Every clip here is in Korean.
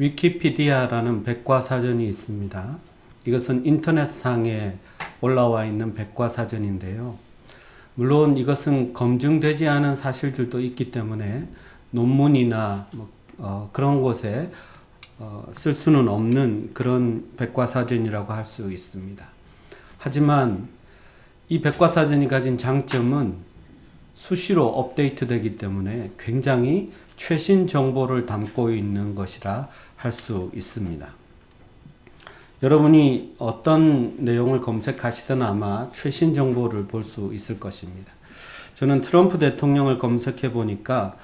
위키피디아라는 백과사전이 있습니다. 이것은 인터넷상에 올라와 있는 백과사전인데요. 물론 이것은 검증되지 않은 사실들도 있기 때문에 논문이나 뭐, 어, 그런 곳에 어, 쓸 수는 없는 그런 백과사전이라고 할 수 있습니다. 하지만 이 백과사전이 가진 장점은 수시로 업데이트 되기 때문에 굉장히 최신 정보를 담고 있는 것이라 할 수 있습니다. 여러분이 어떤 내용을 검색하시든 아마 최신 정보를 볼 수 있을 것입니다. 저는 트럼프 대통령을 검색해 보니까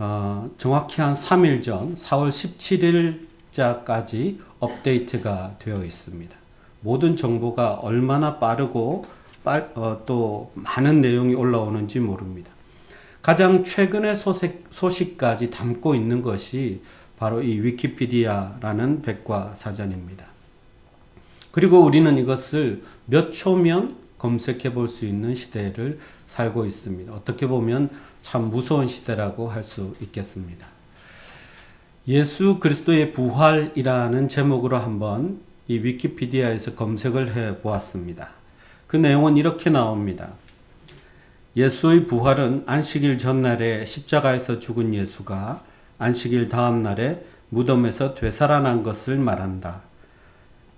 어, 정확히 한 3일 전 4월 17일자까지 업데이트가 되어 있습니다. 모든 정보가 얼마나 빠르고 빨, 어, 또 많은 내용이 올라오는지 모릅니다. 가장 최근의 소식, 소식까지 담고 있는 것이 바로 이 위키피디아라는 백과 사전입니다. 그리고 우리는 이것을 몇 초면 검색해 볼 수 있는 시대를 살고 있습니다. 어떻게 보면 참 무서운 시대라고 할 수 있겠습니다. 예수 그리스도의 부활이라는 제목으로 한번 이 위키피디아에서 검색을 해 보았습니다. 그 내용은 이렇게 나옵니다. 예수의 부활은 안식일 전날에 십자가에서 죽은 예수가 안식일 다음 날에 무덤에서 되살아난 것을 말한다.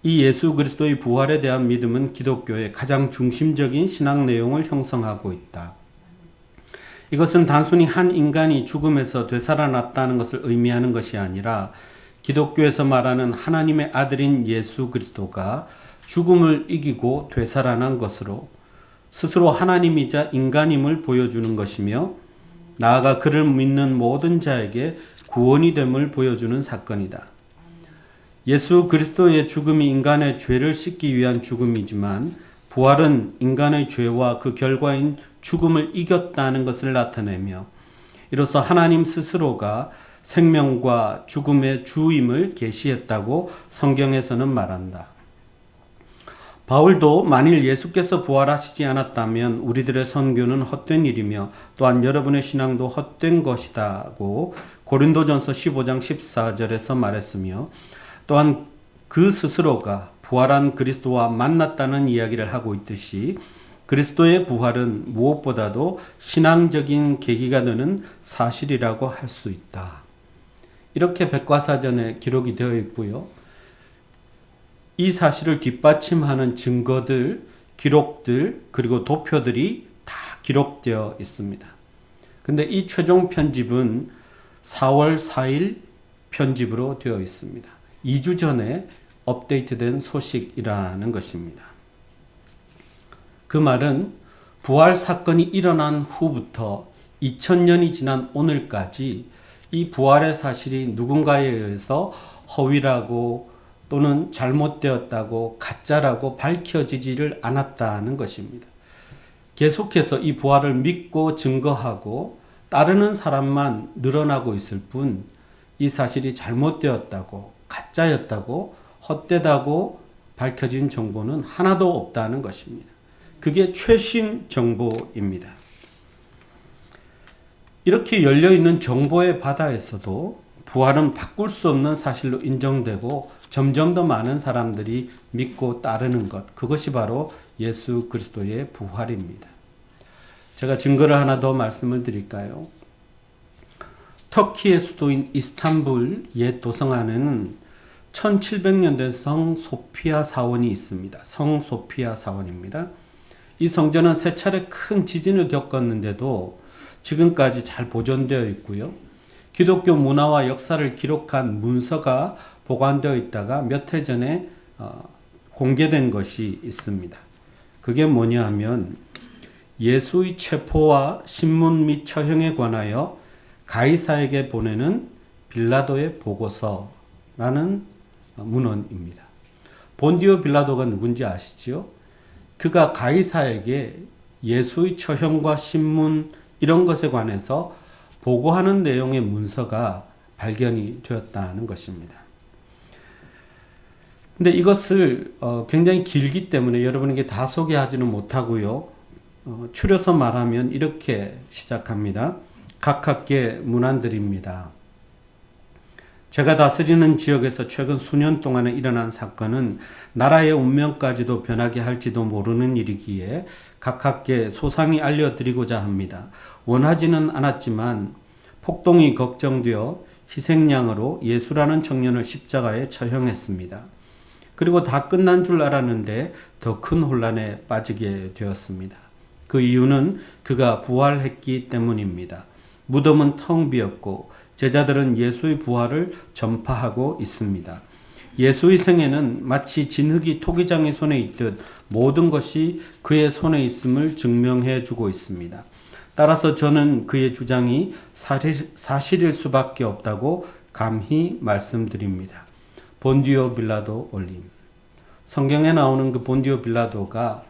이 예수 그리스도의 부활에 대한 믿음은 기독교의 가장 중심적인 신앙 내용을 형성하고 있다. 이것은 단순히 한 인간이 죽음에서 되살아났다는 것을 의미하는 것이 아니라 기독교에서 말하는 하나님의 아들인 예수 그리스도가 죽음을 이기고 되살아난 것으로 스스로 하나님이자 인간임을 보여주는 것이며 나아가 그를 믿는 모든 자에게 구원이 됨을 보여주는 사건이다. 예수 그리스도의 죽음이 인간의 죄를 씻기 위한 죽음이지만 부활은 인간의 죄와 그 결과인 죽음을 이겼다는 것을 나타내며 이로써 하나님 스스로가 생명과 죽음의 주임을 계시했다고 성경에서는 말한다. 바울도 만일 예수께서 부활하시지 않았다면 우리들의 선교는 헛된 일이며 또한 여러분의 신앙도 헛된 것이다고 고린도전서 15장 14절에서 말했으며 또한 그 스스로가 부활한 그리스도와 만났다는 이야기를 하고 있듯이 그리스도의 부활은 무엇보다도 신앙적인 계기가 되는 사실이라고 할 수 있다. 이렇게 백과사전에 기록이 되어 있고요. 이 사실을 뒷받침하는 증거들, 기록들, 그리고 도표들이 다 기록되어 있습니다. 근데 이 최종 편집은 4월 4일 편집으로 되어 있습니다. 2주 전에 업데이트된 소식이라는 것입니다. 그 말은 부활 사건이 일어난 후부터 2000년이 지난 오늘까지 이 부활의 사실이 누군가에 의해서 허위라고 또는 잘못되었다고 가짜라고 밝혀지지를 않았다는 것입니다. 계속해서 이 부활을 믿고 증거하고 따르는 사람만 늘어나고 있을 뿐 이 사실이 잘못되었다고 가짜였다고 헛되다고 밝혀진 정보는 하나도 없다는 것입니다. 그게 최신 정보입니다. 이렇게 열려 있는 정보의 바다에서도 부활은 바꿀 수 없는 사실로 인정되고 점점 더 많은 사람들이 믿고 따르는 것. 그것이 바로 예수 그리스도의 부활입니다. 제가 증거를 하나 더 말씀을 드릴까요? 터키의 수도인 이스탄불 옛 도성안에는 1700년대 성 소피아 사원이 있습니다. 성 소피아 사원입니다. 이 성전은 세 차례 큰 지진을 겪었는데도 지금까지 잘 보존되어 있고요. 기독교 문화와 역사를 기록한 문서가 보관되어 있다가 몇 해 전에 어, 공개된 것이 있습니다. 그게 뭐냐 하면 예수의 체포와 신문 및 처형에 관하여 가이사에게 보내는 빌라도의 보고서라는 문헌입니다. 본디오 빌라도가 누군지 아시지요? 그가 가이사에게 예수의 처형과 신문 이런 것에 관해서 보고하는 내용의 문서가 발견이 되었다는 것입니다. 근데 이것을 어, 굉장히 길기 때문에 여러분에게 다 소개하지는 못하고요. 어, 추려서 말하면 이렇게 시작합니다. 각각의 문안들입니다. 제가 다스리는 지역에서 최근 수년 동안에 일어난 사건은 나라의 운명까지도 변하게 할지도 모르는 일이기에 가깝게 소상히 알려드리고자 합니다. 원하지는 않았지만 폭동이 걱정되어 희생양으로 예수라는 청년을 십자가에 처형했습니다. 그리고 다 끝난 줄 알았는데 더 큰 혼란에 빠지게 되었습니다. 그 이유는 그가 부활했기 때문입니다. 무덤은 텅 비었고 제자들은 예수의 부활을 전파하고 있습니다. 예수의 생애는 마치 진흙이 토기장의 손에 있듯 모든 것이 그의 손에 있음을 증명해 주고 있습니다. 따라서 저는 그의 주장이 사실, 일 수밖에 없다고 감히 말씀드립니다. 본디오 빌라도 올림. 성경에 나오는 그 본디오 빌라도가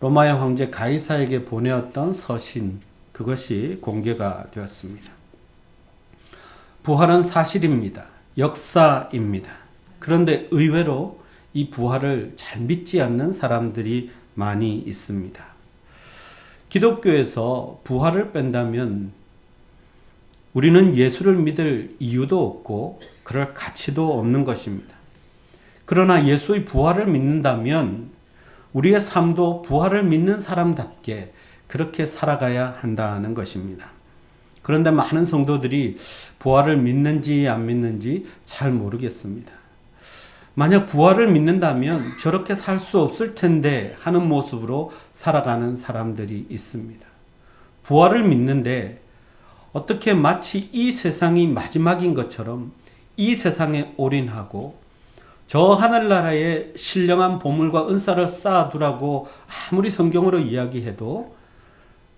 로마의 황제 가이사에게 보내었던 서신, 그것이 공개가 되었습니다. 부활은 사실입니다. 역사입니다. 그런데 의외로 이 부활을 잘 믿지 않는 사람들이 많이 있습니다. 기독교에서 부활을 뺀다면 우리는 예수를 믿을 이유도 없고 그럴 가치도 없는 것입니다. 그러나 예수의 부활을 믿는다면 우리의 삶도 부활을 믿는 사람답게 그렇게 살아가야 한다는 것입니다. 그런데 많은 성도들이 부활을 믿는지 안 믿는지 잘 모르겠습니다. 만약 부활을 믿는다면 저렇게 살 수 없을 텐데 하는 모습으로 살아가는 사람들이 있습니다. 부활을 믿는데 어떻게 마치 이 세상이 마지막인 것처럼 이 세상에 올인하고 저 하늘나라에 신령한 보물과 은사를 쌓아두라고 아무리 성경으로 이야기해도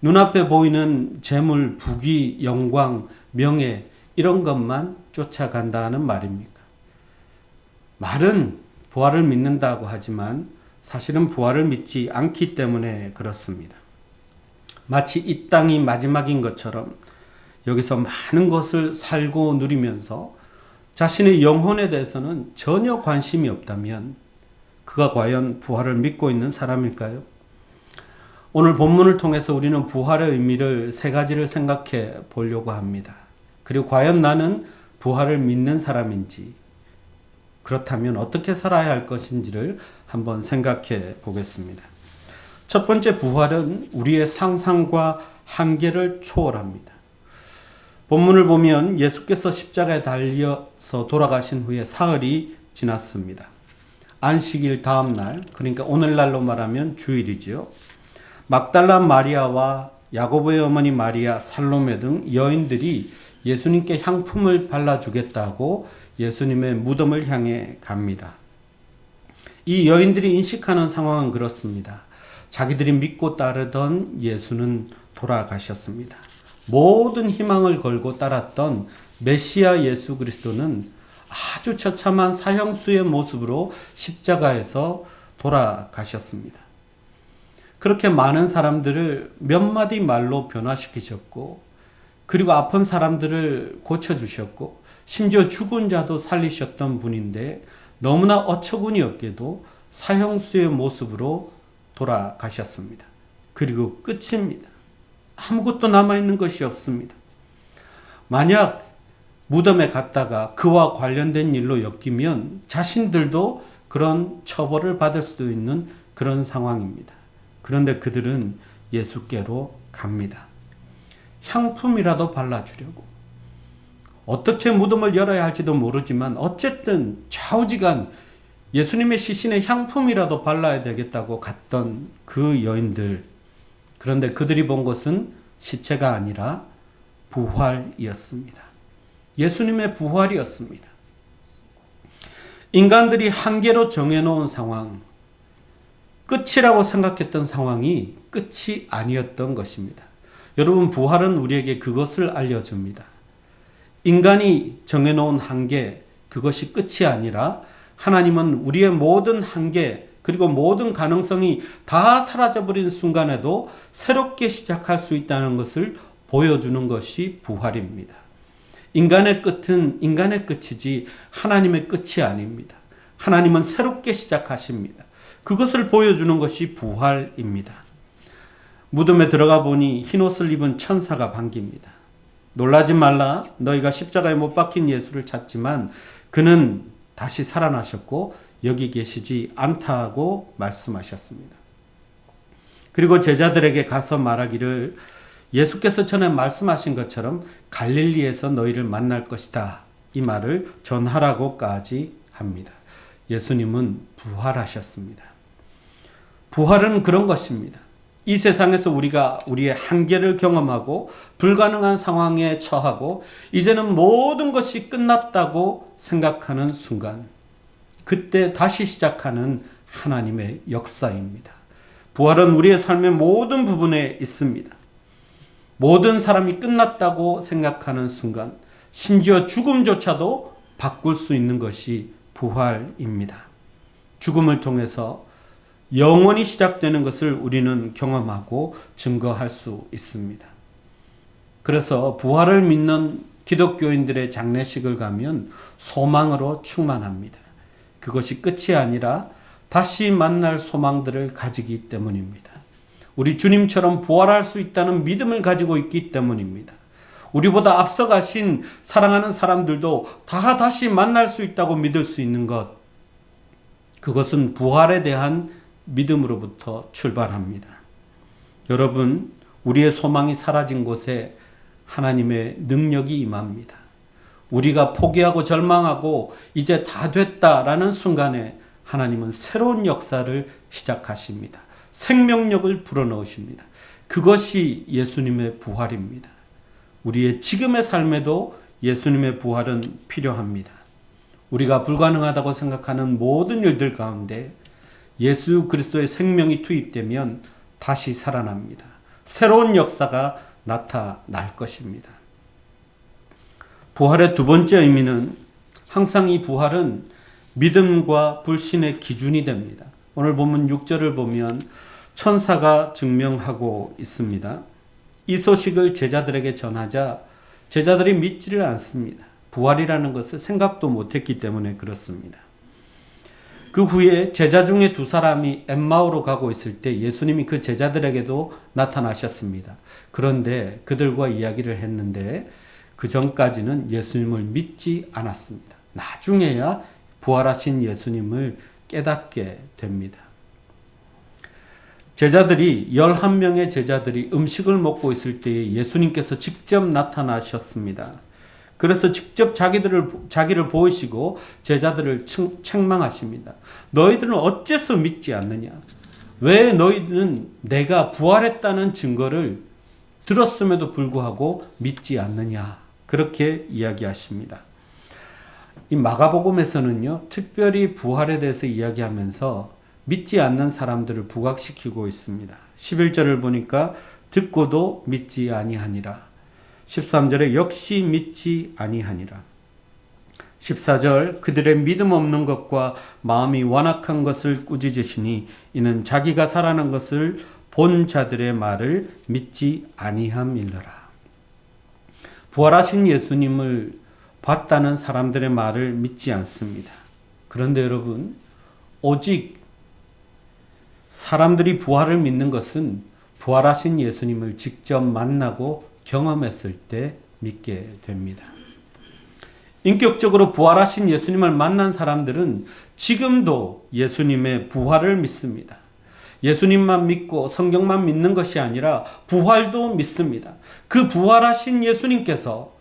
눈앞에 보이는 재물, 부귀, 영광, 명예 이런 것만 쫓아간다는 말입니까? 말은 부활을 믿는다고 하지만 사실은 부활을 믿지 않기 때문에 그렇습니다. 마치 이 땅이 마지막인 것처럼 여기서 많은 것을 살고 누리면서 자신의 영혼에 대해서는 전혀 관심이 없다면 그가 과연 부활을 믿고 있는 사람일까요? 오늘 본문을 통해서 우리는 부활의 의미를 세 가지를 생각해 보려고 합니다. 그리고 과연 나는 부활을 믿는 사람인지, 그렇다면 어떻게 살아야 할 것인지를 한번 생각해 보겠습니다. 첫 번째 부활은 우리의 상상과 한계를 초월합니다. 본문을 보면 예수께서 십자가에 달려서 돌아가신 후에 사흘이 지났습니다. 안식일 다음 날, 그러니까 오늘날로 말하면 주일이죠. 막달라 마리아와 야고보의 어머니 마리아, 살로메 등 여인들이 예수님께 향품을 발라주겠다고 예수님의 무덤을 향해 갑니다. 이 여인들이 인식하는 상황은 그렇습니다. 자기들이 믿고 따르던 예수는 돌아가셨습니다. 모든 희망을 걸고 따랐던 메시아 예수 그리스도는 아주 처참한 사형수의 모습으로 십자가에서 돌아가셨습니다. 그렇게 많은 사람들을 몇 마디 말로 변화시키셨고, 그리고 아픈 사람들을 고쳐주셨고, 심지어 죽은 자도 살리셨던 분인데, 너무나 어처구니 없게도 사형수의 모습으로 돌아가셨습니다. 그리고 끝입니다. 아무것도 남아있는 것이 없습니다. 만약 무덤에 갔다가 그와 관련된 일로 엮이면 자신들도 그런 처벌을 받을 수도 있는 그런 상황입니다. 그런데 그들은 예수께로 갑니다. 향품이라도 발라주려고. 어떻게 무덤을 열어야 할지도 모르지만 어쨌든 좌우지간 예수님의 시신에 향품이라도 발라야 되겠다고 갔던 그 여인들. 그런데 그들이 본 것은 시체가 아니라 부활이었습니다. 예수님의 부활이었습니다. 인간들이 한계로 정해놓은 상황, 끝이라고 생각했던 상황이 끝이 아니었던 것입니다. 여러분, 부활은 우리에게 그것을 알려줍니다. 인간이 정해놓은 한계, 그것이 끝이 아니라 하나님은 우리의 모든 한계, 그리고 모든 가능성이 다 사라져버린 순간에도 새롭게 시작할 수 있다는 것을 보여주는 것이 부활입니다. 인간의 끝은 인간의 끝이지 하나님의 끝이 아닙니다. 하나님은 새롭게 시작하십니다. 그것을 보여주는 것이 부활입니다. 무덤에 들어가 보니 흰옷을 입은 천사가 반깁니다. 놀라지 말라. 너희가 십자가에 못 박힌 예수를 찾지만 그는 다시 살아나셨고 여기 계시지 않다고 말씀하셨습니다. 그리고 제자들에게 가서 말하기를 예수께서 전에 말씀하신 것처럼 갈릴리에서 너희를 만날 것이다. 이 말을 전하라고까지 합니다. 예수님은 부활하셨습니다. 부활은 그런 것입니다. 이 세상에서 우리가 우리의 한계를 경험하고 불가능한 상황에 처하고 이제는 모든 것이 끝났다고 생각하는 순간 그때 다시 시작하는 하나님의 역사입니다. 부활은 우리의 삶의 모든 부분에 있습니다. 모든 사람이 끝났다고 생각하는 순간 심지어 죽음조차도 바꿀 수 있는 것이 부활입니다. 죽음을 통해서 영원히 시작되는 것을 우리는 경험하고 증거할 수 있습니다. 그래서 부활을 믿는 기독교인들의 장례식을 가면 소망으로 충만합니다. 그것이 끝이 아니라 다시 만날 소망들을 가지기 때문입니다. 우리 주님처럼 부활할 수 있다는 믿음을 가지고 있기 때문입니다. 우리보다 앞서가신 사랑하는 사람들도 다 다시 만날 수 있다고 믿을 수 있는 것. 그것은 부활에 대한 믿음으로부터 출발합니다. 여러분, 우리의 소망이 사라진 곳에 하나님의 능력이 임합니다. 우리가 포기하고 절망하고 이제 다 됐다라는 순간에 하나님은 새로운 역사를 시작하십니다. 생명력을 불어넣으십니다. 그것이 예수님의 부활입니다. 우리의 지금의 삶에도 예수님의 부활은 필요합니다. 우리가 불가능하다고 생각하는 모든 일들 가운데 예수 그리스도의 생명이 투입되면 다시 살아납니다. 새로운 역사가 나타날 것입니다. 부활의 두 번째 의미는 항상 이 부활은 믿음과 불신의 기준이 됩니다. 오늘 본문 6절을 보면 천사가 증명하고 있습니다. 이 소식을 제자들에게 전하자 제자들이 믿지를 않습니다. 부활이라는 것을 생각도 못했기 때문에 그렇습니다. 그 후에 제자 중에 두 사람이 엠마오로 가고 있을 때 예수님이 그 제자들에게도 나타나셨습니다. 그런데 그들과 이야기를 했는데 그 전까지는 예수님을 믿지 않았습니다. 나중에야 부활하신 예수님을 깨닫게 됩니다. 제자들이 11명의 제자들이 음식을 먹고 있을 때에 예수님께서 직접 나타나셨습니다. 그래서 직접 자기들을 자기를 보이시고 제자들을 책망하십니다. 너희들은 어째서 믿지 않느냐? 왜 너희는 내가 부활했다는 증거를 들었음에도 불구하고 믿지 않느냐? 그렇게 이야기하십니다. 이 마가복음에서는요, 특별히 부활에 대해서 이야기하면서 믿지 않는 사람들을 부각시키고 있습니다. 11절을 보니까 듣고도 믿지 아니하니라. 13절에 역시 믿지 아니하니라. 14절 그들의 믿음 없는 것과 마음이 완악한 것을 꾸짖으시니 이는 자기가 살아난 것을 본 자들의 말을 믿지 아니함일러라. 부활하신 예수님을 봤다는 사람들의 말을 믿지 않습니다. 그런데 여러분, 오직 사람들이 부활을 믿는 것은 부활하신 예수님을 직접 만나고 경험했을 때 믿게 됩니다. 인격적으로 부활하신 예수님을 만난 사람들은 지금도 예수님의 부활을 믿습니다. 예수님만 믿고 성경만 믿는 것이 아니라 부활도 믿습니다. 그 부활하신 예수님께서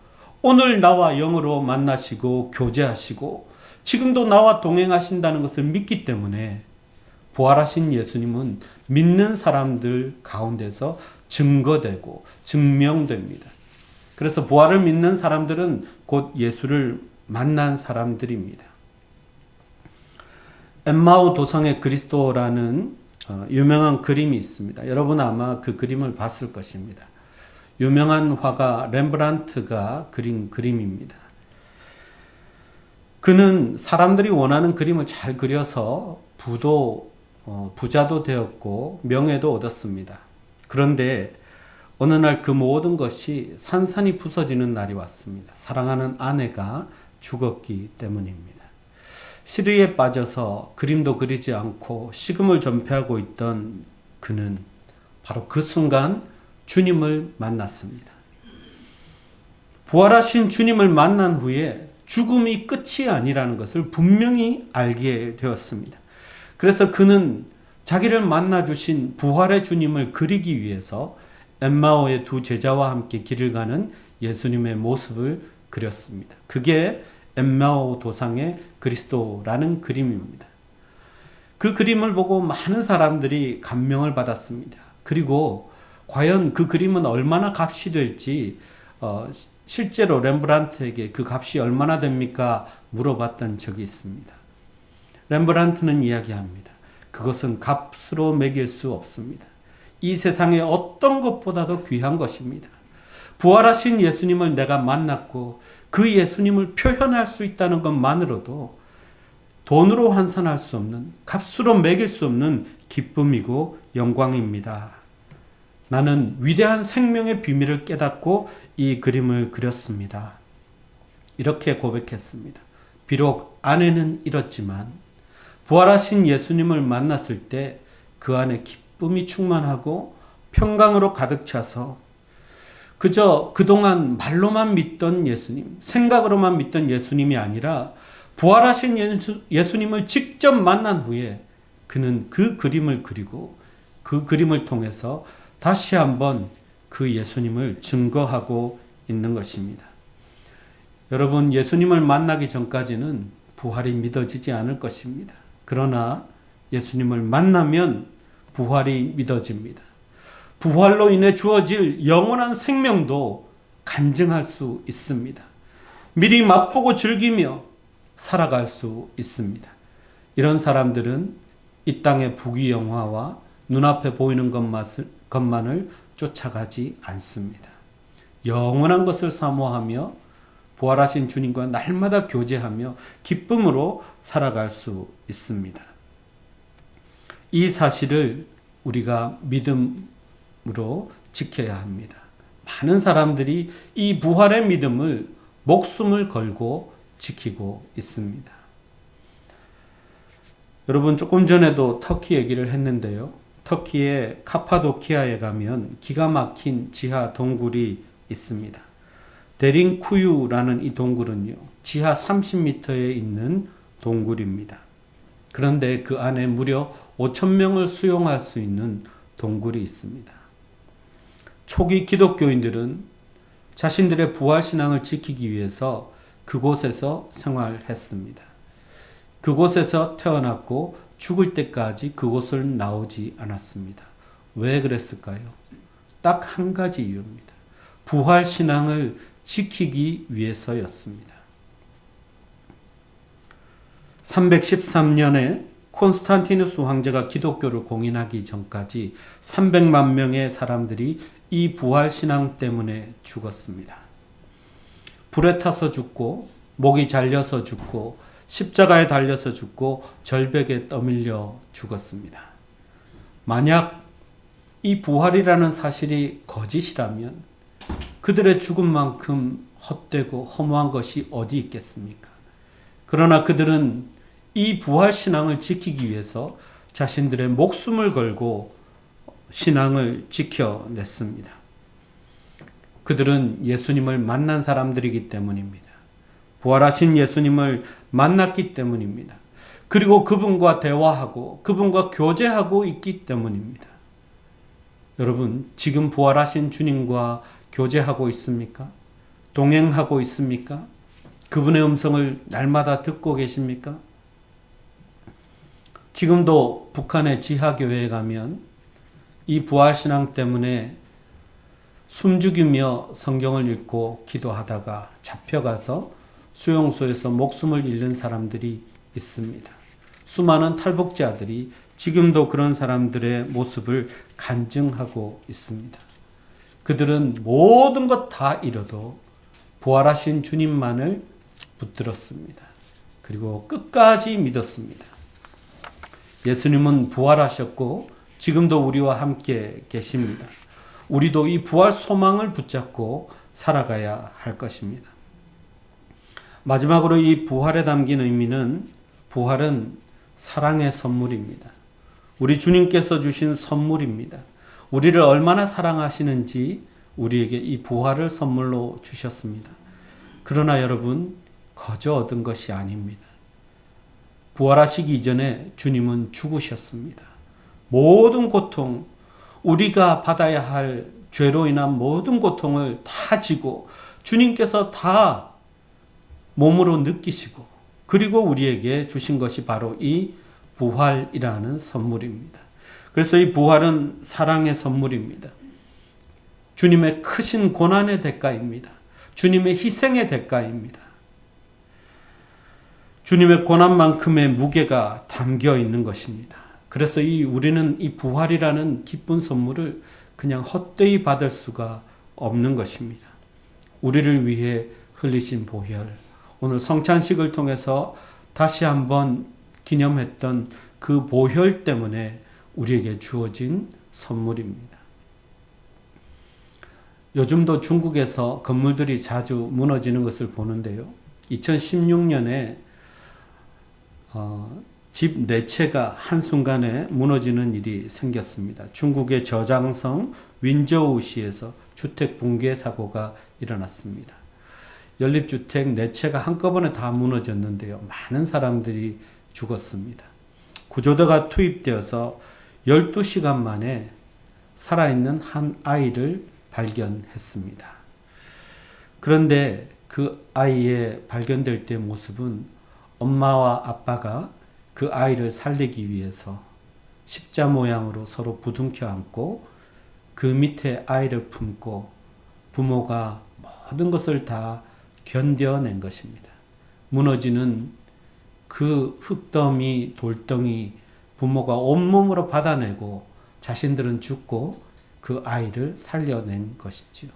오늘 나와 영으로 만나시고 교제하시고 지금도 나와 동행하신다는 것을 믿기 때문에 부활하신 예수님은 믿는 사람들 가운데서 증거되고 증명됩니다. 그래서 부활을 믿는 사람들은 곧 예수를 만난 사람들입니다. 엠마오 도성의 그리스도라는 어, 유명한 그림이 있습니다. 여러분 아마 그 그림을 봤을 것입니다. 유명한 화가 렘브란트가 그린 그림입니다. 그는 사람들이 원하는 그림을 잘 그려서 부도 어, 부자도 되었고 명예도 얻었습니다. 그런데 어느 날 그 모든 것이 산산이 부서지는 날이 왔습니다. 사랑하는 아내가 죽었기 때문입니다. 시리에 빠져서 그림도 그리지 않고 식음을 전폐하고 있던 그는 바로 그 순간 주님을 만났습니다. 부활하신 주님을 만난 후에 죽음이 끝이 아니라는 것을 분명히 알게 되었습니다. 그래서 그는 자기를 만나 주신 부활의 주님을 그리기 위해서 엠마오의 두 제자와 함께 길을 가는 예수님의 모습을 그렸습니다. 그게 엠마오 도상의 그리스도라는 그림입니다. 그 그림을 보고 많은 사람들이 감명을 받았습니다. 그리고 과연 그 그림은 얼마나 값이 될지 어, 실제로 렘브란트에게 그 값이 얼마나 됩니까? 물어봤던 적이 있습니다. 렘브란트는 이야기합니다. 그것은 값으로 매길 수 없습니다. 이 세상에 어떤 것보다도 귀한 것입니다. 부활하신 예수님을 내가 만났고 그 예수님을 표현할 수 있다는 것만으로도 돈으로 환산할 수 없는 값으로 매길 수 없는 기쁨이고 영광입니다. 나는 위대한 생명의 비밀을 깨닫고 이 그림을 그렸습니다. 이렇게 고백했습니다. 비록 아내는 잃었지만 부활하신 예수님을 만났을 때 그 안에 기쁨이 충만하고 평강으로 가득 차서 그저 그동안 말로만 믿던 예수님, 생각으로만 믿던 예수님이 아니라 부활하신 예수, 예수님을 직접 만난 후에 그는 그 그림을 그리고 그 그림을 통해서 다시 한번 그 예수님을 증거하고 있는 것입니다. 여러분, 예수님을 만나기 전까지는 부활이 믿어지지 않을 것입니다. 그러나 예수님을 만나면 부활이 믿어집니다. 부활로 인해 주어질 영원한 생명도 간증할 수 있습니다. 미리 맛보고 즐기며 살아갈 수 있습니다. 이런 사람들은 이 땅의 부귀영화와 눈앞에 보이는 것만을, 쫓아가지 않습니다. 영원한 것을 사모하며 부활하신 주님과 날마다 교제하며 기쁨으로 살아갈 수 있습니다. 이 사실을 우리가 믿음으로 지켜야 합니다. 많은 사람들이 이 부활의 믿음을 목숨을 걸고 지키고 있습니다. 여러분 조금 전에도 터키 얘기를 했는데요. 터키의 카파도키아에 가면 기가 막힌 지하 동굴이 있습니다. 데링쿠유라는 이 동굴은요. 지하 30m에 있는 동굴입니다. 그런데 그 안에 무려 5천 명을 수용할 수 있는 동굴이 있습니다. 초기 기독교인들은 자신들의 부활 신앙을 지키기 위해서 그곳에서 생활했습니다. 그곳에서 태어났고 죽을 때까지 그곳을 나오지 않았습니다. 왜 그랬을까요? 딱 한 가지 이유입니다. 부활 신앙을 지키기 위해서였습니다. 313년에 콘스탄티누스 황제가 기독교를 공인하기 전까지 300만 명의 사람들이 이 부활 신앙 때문에 죽었습니다. 불에 타서 죽고 목이 잘려서 죽고 십자가에 달려서 죽고 절벽에 떠밀려 죽었습니다. 만약 이 부활이라는 사실이 거짓이라면 그들의 죽음만큼 헛되고 허무한 것이 어디 있겠습니까? 그러나 그들은 이 부활 신앙을 지키기 위해서 자신들의 목숨을 걸고 신앙을 지켜냈습니다. 그들은 예수님을 만난 사람들이기 때문입니다. 부활하신 예수님을 만났기 때문입니다. 그리고 그분과 대화하고 그분과 교제하고 있기 때문입니다. 여러분, 지금 부활하신 주님과 교제하고 있습니까? 동행하고 있습니까? 그분의 음성을 날마다 듣고 계십니까? 지금도 북한의 지하교회에 가면 이 부활신앙 때문에 숨죽이며 성경을 읽고 기도하다가 잡혀가서 수용소에서 목숨을 잃는 사람들이 있습니다. 수많은 탈북자들이 지금도 그런 사람들의 모습을 간증하고 있습니다. 그들은 모든 것 다 잃어도 부활하신 주님만을 붙들었습니다. 그리고 끝까지 믿었습니다. 예수님은 부활하셨고 지금도 우리와 함께 계십니다. 우리도 이 부활 소망을 붙잡고 살아가야 할 것입니다. 마지막으로 이 부활에 담긴 의미는 부활은 사랑의 선물입니다. 우리 주님께서 주신 선물입니다. 우리를 얼마나 사랑하시는지 우리에게 이 부활을 선물로 주셨습니다. 그러나 여러분, 거저 얻은 것이 아닙니다. 부활하시기 이전에 주님은 죽으셨습니다. 모든 고통, 우리가 받아야 할 죄로 인한 모든 고통을 다 지고 주님께서 다 몸으로 느끼시고 그리고 우리에게 주신 것이 바로 이 부활이라는 선물입니다. 그래서 이 부활은 사랑의 선물입니다. 주님의 크신 고난의 대가입니다. 주님의 희생의 대가입니다. 주님의 고난만큼의 무게가 담겨 있는 것입니다. 그래서 이 우리는 이 부활이라는 기쁜 선물을 그냥 헛되이 받을 수가 없는 것입니다. 우리를 위해 흘리신 보혈. 오늘 성찬식을 통해서 다시 한번 기념했던 그 보혈 때문에 우리에게 주어진 선물입니다. 요즘도 중국에서 건물들이 자주 무너지는 것을 보는데요. 2016년에 어, 집 네 채가 한순간에 무너지는 일이 생겼습니다. 중국의 저장성 윈저우시에서 주택 붕괴 사고가 일어났습니다. 연립주택 네 채가 한꺼번에 다 무너졌는데요. 많은 사람들이 죽었습니다. 구조대가 투입되어서 12시간 만에 살아있는 한 아이를 발견했습니다. 그런데 그 아이의 발견될 때 모습은 엄마와 아빠가 그 아이를 살리기 위해서 십자 모양으로 서로 부둥켜 안고 그 밑에 아이를 품고 부모가 모든 것을 다 견뎌낸 것입니다. 무너지는 그 흙더미, 돌덩이 부모가 온몸으로 받아내고 자신들은 죽고 그 아이를 살려낸 것이지요.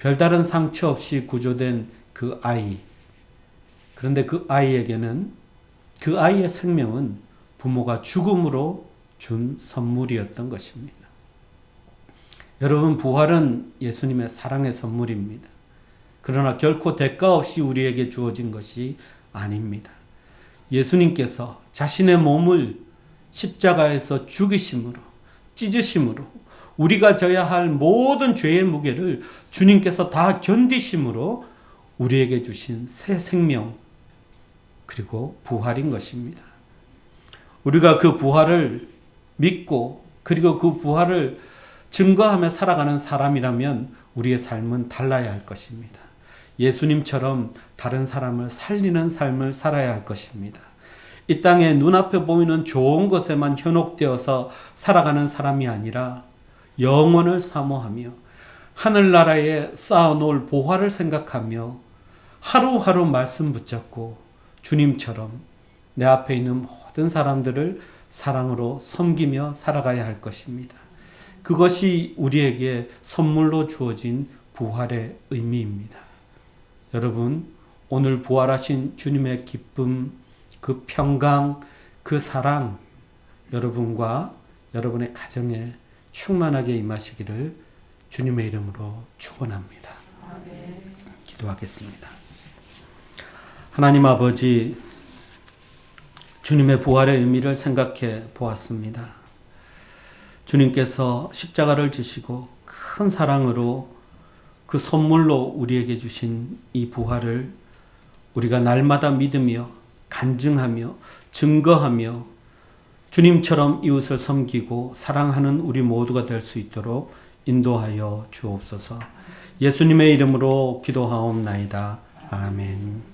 별다른 상처 없이 구조된 그 아이. 그런데 그 아이에게는 그 아이의 생명은 부모가 죽음으로 준 선물이었던 것입니다. 여러분, 부활은 예수님의 사랑의 선물입니다. 그러나 결코 대가 없이 우리에게 주어진 것이 아닙니다. 예수님께서 자신의 몸을 십자가에서 죽이심으로, 찢으심으로, 우리가 져야 할 모든 죄의 무게를 주님께서 다 견디심으로 우리에게 주신 새 생명, 그리고 부활인 것입니다. 우리가 그 부활을 믿고, 그리고 그 부활을 증거하며 살아가는 사람이라면 우리의 삶은 달라야 할 것입니다. 예수님처럼 다른 사람을 살리는 삶을 살아야 할 것입니다. 이 땅에 눈앞에 보이는 좋은 것에만 현혹되어서 살아가는 사람이 아니라 영원을 사모하며 하늘나라에 쌓아놓을 보화를 생각하며 하루하루 말씀 붙잡고 주님처럼 내 앞에 있는 모든 사람들을 사랑으로 섬기며 살아가야 할 것입니다. 그것이 우리에게 선물로 주어진 부활의 의미입니다. 여러분, 오늘 부활하신 주님의 기쁨, 그 평강, 그 사랑, 여러분과 여러분의 가정에 충만하게 임하시기를 주님의 이름으로 축원합니다. 기도하겠습니다. 하나님 아버지, 주님의 부활의 의미를 생각해 보았습니다. 주님께서 십자가를 지시고 큰 사랑으로 그 선물로 우리에게 주신 이 부활을 우리가 날마다 믿으며 간증하며 증거하며 주님처럼 이웃을 섬기고 사랑하는 우리 모두가 될 수 있도록 인도하여 주옵소서. 예수님의 이름으로 기도하옵나이다. 아멘.